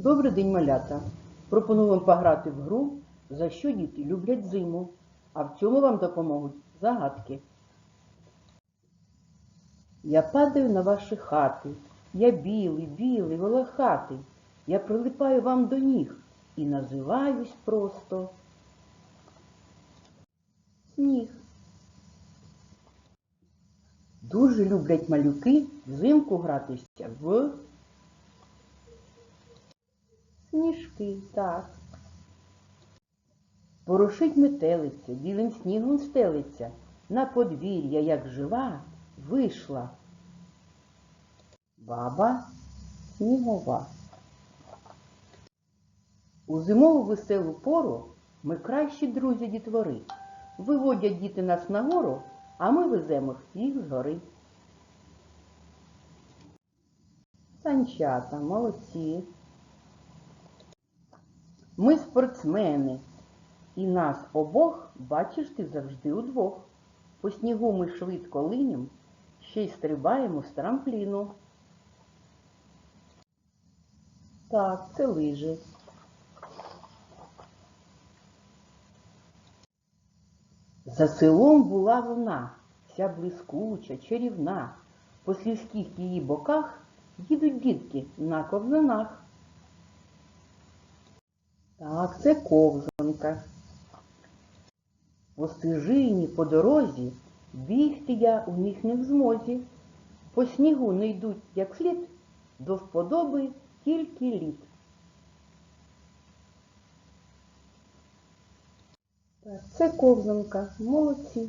Добрий день, малята. Пропоную вам пограти в гру, за що діти люблять зиму. А в цьому вам допоможуть загадки. Я падаю на ваші хати. Я білий, білий, волохатий. Я прилипаю вам до ніг і називаюсь просто сніг. Дуже люблять малюки взимку гратися в сніжки, так. Порошить метелиця, білим снігом стелиться, на подвір'я, як жива, вийшла. Баба снігова. У зимову веселу пору ми кращі друзі дітвори. Виводять діти нас нагору, а ми веземо всіх з гори. Санчата, молодці. Ми спортсмени, і нас обох бачиш ти завжди удвох. По снігу ми швидко линем, ще й стрибаємо з трампліну. Так, це лижі. За селом була вона, вся блискуча, чарівна. По слізьких її боках їдуть дітки на ковзанах. Так, це ковзанка. По стежині, по дорозі, бігти я у них не в змозі. По снігу не йдуть, як слід, до вподоби тільки лід. Так, це ковзанка, молодці.